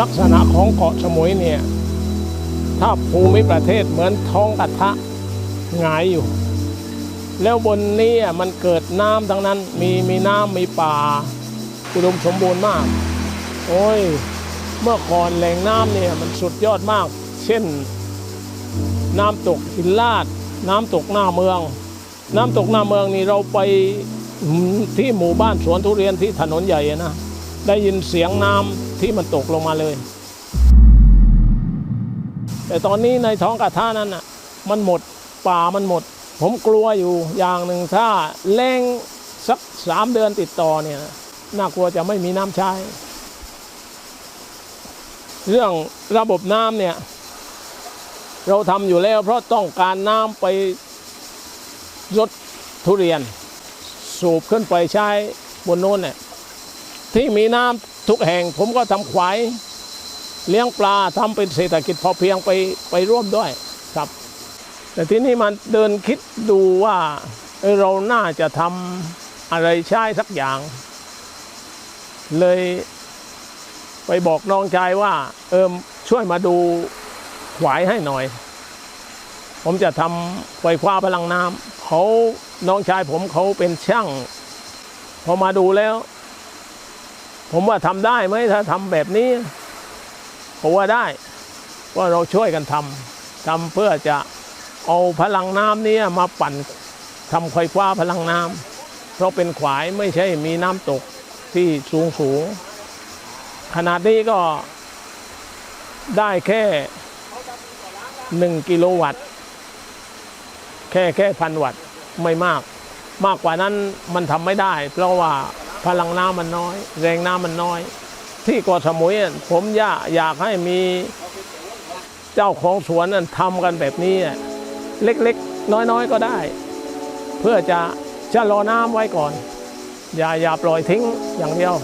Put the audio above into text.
ลักษณะของเกาะสมุยเนี่ย ถ้าภูมิประเทศเหมือนท้องกระทะหงายอยู่ แล้วบนนี้มันเกิดน้ำทั้งนั้น มีมีน้ำมีป่า อุดมสมบูรณ์มาก โอ้ย เมื่อก่อนแหล่งน้ำเนี่ยมันสุดยอดมาก เช่น น้ำตกหินลาด น้ำตกหน้าเมือง น้ำตกหน้าเมืองนี่เราไปที่หมู่บ้านสวนทุเรียนที่ถนนใหญ่นะ ได้ยินเสียงน้ำที่มันตกลงมาเลย แต่ตอนนี้ในท้องกระทะนั้นอะมันหมดป่ามันหมด ผมกลัวอยู่อย่างหนึ่งถ้าแรงสักสามเดือนติดต่อเนี่ยน่ากลัวจะไม่มีน้ำใช้ เรื่องระบบน้ำเนี่ยเราทำอยู่แล้วเพราะต้องการน้ำไปรดทุเรียน สูบขึ้นไปใช้บนโน้นเนี่ย ที่มีน้ำทุกแห่ง ผมก็ทำขวายเลี้ยงปลาทำเป็นเศรษฐกิจพอเพียงไปไปร่วมด้วยครับ แต่ที่นี่มันเดินคิดดูว่าเเราน่าจะทำอะไรใช้สักอย่าง เลยไปบอกน้องชายว่า เออช่วยมาดูขวายให้หน่อย ผมจะทำไฟฟ้าพลังน้ำเขาน้องชายผมเขาเป็นช่าง พอมาดูแล้ว ผมว่าทำได้ไหมถ้าทำแบบนี้ ผมว่าได้ ว่าเราช่วยกันทำทำเพื่อจะเอาพลังน้ำนี้มาปั่นทำไฟฟ้าพลังน้ำเพราะเป็นขวายไม่ใช่มีน้ำตกที่สูงสูง ขนาดนี้ก็ได้แค่หนึ่งกิโลวัตต์ แค่แค่พันวัตต์ไม่มาก มากกว่านั้นมันทำไม่ได้ เพราะว่า พลังน้ำมันน้อย แรงน้ำมันน้อย ที่เกาะสมุยผมอยากอยากให้มีเจ้าของสวนนั้นทำกันแบบนี้เล็กๆ น้อยๆก็ได้ เพื่อจะชะลอน้ำไว้ก่อน อย่าอย่าปล่อยทิ้งอย่างเดียว